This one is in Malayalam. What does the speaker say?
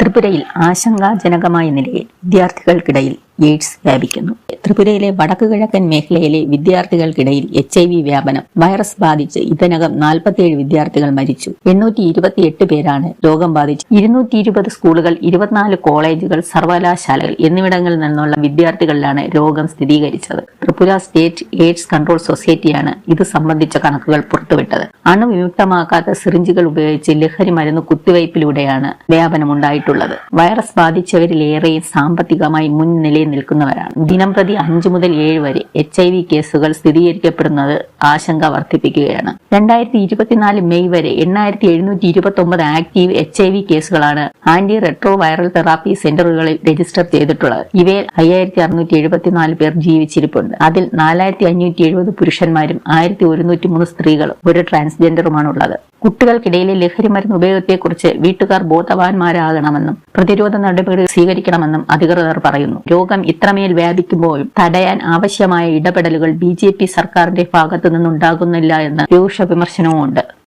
ത്രിപുരയിൽ ആശങ്കാജനകമായ നിലയിൽ വിദ്യാർത്ഥികൾക്കിടയിൽ എയ്ഡ്സ് വ്യാപിക്കുന്നു. ത്രിപുരയിലെ വടക്കു കിഴക്കൻ മേഖലയിലെ വിദ്യാർത്ഥികൾക്കിടയിൽ എച്ച് ഐ വി വ്യാപനം. വൈറസ് ബാധിച്ച് ഇതിനകം നാൽപ്പത്തിയേഴ് വിദ്യാർത്ഥികൾ മരിച്ചു. എണ്ണൂറ്റി ഇരുപത്തിയെട്ട് പേരാണ് രോഗം ബാധിച്ചു. ഇരുന്നൂറ്റി ഇരുപത് സ്കൂളുകൾ ഇരുപത്തിനാല് കോളേജുകൾ സർവകലാശാലകൾ എന്നിവിടങ്ങളിൽ നിന്നുള്ള വിദ്യാർത്ഥികളിലാണ് രോഗം സ്ഥിരീകരിച്ചത്. ത്രിപുര സ്റ്റേറ്റ് എയ്ഡ്സ് കൺട്രോൾ സൊസൈറ്റിയാണ് ഇത് സംബന്ധിച്ച കണക്കുകൾ പുറത്തുവിട്ടത്. അണുവിമുക്തമാക്കാത്ത സിറിഞ്ചുകൾ ഉപയോഗിച്ച് ലഹരി മരുന്ന് കുത്തിവയ്പിലൂടെയാണ് വ്യാപനമുണ്ടായിട്ടുള്ളത്. വൈറസ് ബാധിച്ചവരിലേറെയും സാമ്പത്തികമായി മുൻനിലയിൽ നിൽക്കുന്നവരാണ്. ദിനം പ്രതി അഞ്ചു മുതൽ ഏഴ് വരെ എച്ച് ഐ വി കേസുകൾ സ്ഥിരീകരിക്കപ്പെടുന്നത് ആശങ്ക വർദ്ധിപ്പിക്കുകയാണ്. രണ്ടായിരത്തി ഇരുപത്തിനാല് മെയ് വരെ എണ്ണായിരത്തി എഴുന്നൂറ്റി ഇരുപത്തി ഒമ്പത് ആക്റ്റീവ് എച്ച് ഐ വി കേസുകളാണ് ആന്റി റെട്രോ വൈറൽ തെറാപ്പി സെന്ററുകളിൽ രജിസ്റ്റർ ചെയ്തിട്ടുള്ളത്. ഇവയിൽ അയ്യായിരത്തി അറുന്നൂറ്റി എഴുപത്തിനാല് പേർ ജീവിച്ചിരിപ്പുണ്ട്. അതിൽ നാലായിരത്തി അഞ്ഞൂറ്റി എഴുപത് പുരുഷന്മാരും ആയിരത്തി ഒരുന്നൂറ്റി മൂന്ന് സ്ത്രീകളും ഒരു ട്രാൻസ്ജെൻഡറുമാണ് ഉള്ളത് കുട്ടികൾക്കിടയിലെ ലഹരി മരുന്ന് ഉപയോഗത്തെക്കുറിച്ച് വീട്ടുകാർ ബോധവാന്മാരാകണമെന്നും പ്രതിരോധ നടപടികൾ സ്വീകരിക്കണമെന്നും അധികൃതർ പറയുന്നു. രോഗം ഇത്രമേൽ വ്യാപിക്കുമ്പോഴും തടയാൻ ആവശ്യമായ ഇടപെടലുകൾ ബി സർക്കാരിന്റെ ഭാഗത്തു നിന്നുണ്ടാകുന്നില്ല എന്ന് രൂക്ഷ വിമർശനവുമുണ്ട്.